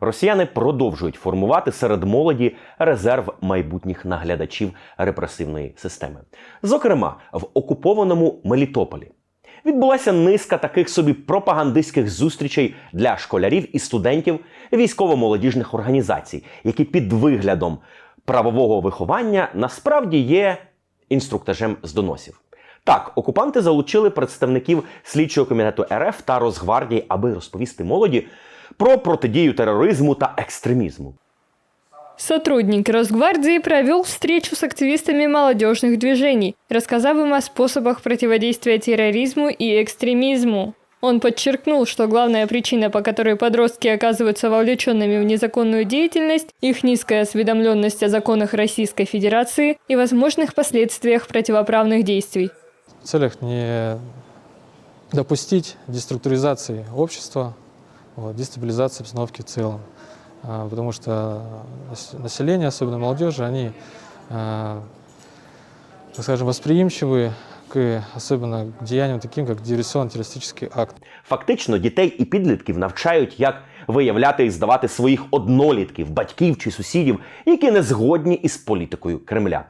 Росіяни продовжують формувати серед молоді резерв майбутніх наглядачів репресивної системи. Зокрема, в окупованому Мелітополі відбулася низка таких собі пропагандистських зустрічей для школярів і студентів військово-молодіжних організацій, які під виглядом правового виховання насправді є інструктажем з доносів. Так, окупанти залучили представників слідчого комітету РФ та Росгвардії, аби розповісти молоді про протидію тероризму та екстремізму. Сотрудник Росгвардии провел встречу с активистами молодежных движений, рассказав им о способах противодействия терроризму и экстремизму. Он подчеркнул, что главная причина, по которой подростки оказываются вовлеченными в незаконную деятельность, их низкая осведомленность о законах Российской Федерации и возможных последствиях противоправных действий. в целях не допустить деструктуризации общества, вот, дестабилизации обстановки в целом. А, Потому что нас- население, особенно молодежи, они, так скажем, восприимчивы к особенно к деяниям таким, как диверсионно-террористический акт. Фактично, дітей і підлітків навчають, як виявляти і здавати своїх однолітків, батьків чи сусідів, які не згодні із політикою Кремля.